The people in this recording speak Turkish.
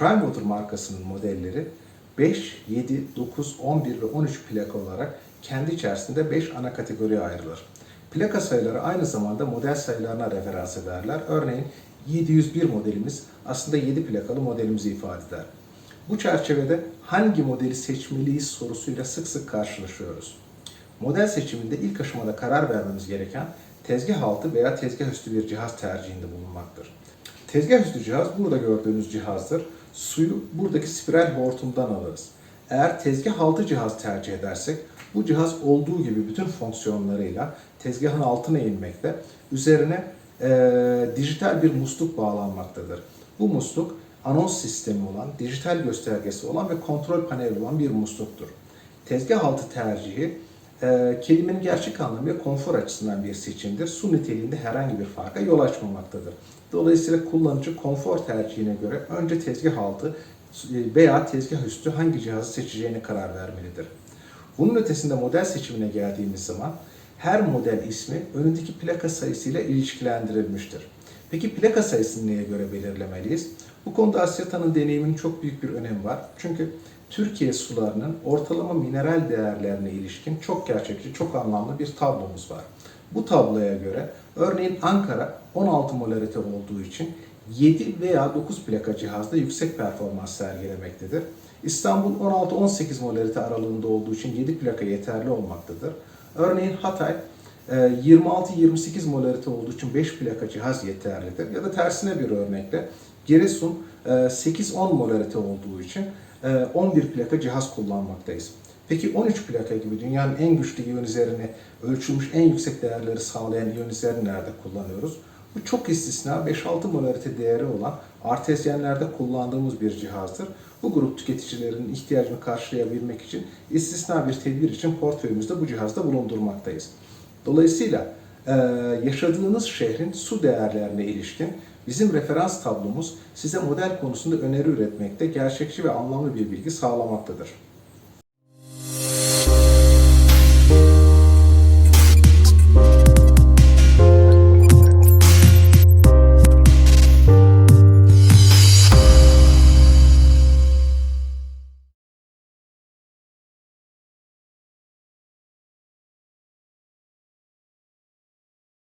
Primewater markasının modelleri 5, 7, 9, 11 ve 13 plaka olarak kendi içerisinde 5 ana kategoriye ayrılır. Plaka sayıları aynı zamanda model sayılarına referans ederler. Örneğin 701 modelimiz aslında 7 plakalı modelimizi ifade eder. Bu çerçevede hangi modeli seçmeliyiz sorusuyla sık sık karşılaşıyoruz. Model seçiminde ilk aşamada karar vermemiz gereken tezgah altı veya tezgah üstü bir cihaz tercihinde bulunmaktır. Tezgah üstü cihaz burada gördüğünüz cihazdır. Suyu buradaki spiral hortumdan alırız. Eğer tezgah altı cihaz tercih edersek bu cihaz olduğu gibi bütün fonksiyonlarıyla tezgahın altına inmekte. Üzerine eee, dijital bir musluk bağlanmaktadır. Bu musluk anons sistemi olan, dijital göstergesi olan ve kontrol paneli olan bir musluktur. Tezgah altı tercihi e, kelimenin gerçek anlamıyla konfor açısından bir seçimdir. Su niteliğinde herhangi bir farka yol açmamaktadır. Dolayısıyla kullanıcı konfor tercihine göre önce tezgah altı e, veya tezgah üstü hangi cihazı seçeceğine karar vermelidir. Bunun ötesinde model seçimine geldiğimiz zaman her model ismi önündeki plaka sayısıyla ilişkilendirilmiştir. Peki plaka sayısını neye göre belirlemeliyiz? Bu konuda Asyata'nın deneyiminin çok büyük bir önemi var. Çünkü Türkiye sularının ortalama mineral değerlerine ilişkin çok gerçekçi, çok anlamlı bir tablomuz var. Bu tabloya göre örneğin Ankara 16 molarite olduğu için 7 veya 9 plaka cihazda yüksek performans sergilemektedir. İstanbul 16-18 molarite aralığında olduğu için 7 plaka yeterli olmaktadır. Örneğin Hatay e, 26-28 molarite olduğu için 5 plaka cihaz yeterlidir. Ya da tersine bir örnekle Giresun e, 8-10 molarite olduğu için e, 11 plaka cihaz kullanmaktayız. Peki 13 plaka gibi dünyanın en güçlü iyonizerini ölçülmüş en yüksek değerleri sağlayan iyonizeri nerede kullanıyoruz? Bu çok istisna 5-6 molarite değeri olan artezyenlerde kullandığımız bir cihazdır. Bu grup tüketicilerin ihtiyacını karşılayabilmek için istisna bir tedbir için portföyümüzde bu cihazda bulundurmaktayız. Dolayısıyla yaşadığınız şehrin su değerlerine ilişkin bizim referans tablomuz size model konusunda öneri üretmekte gerçekçi ve anlamlı bir bilgi sağlamaktadır.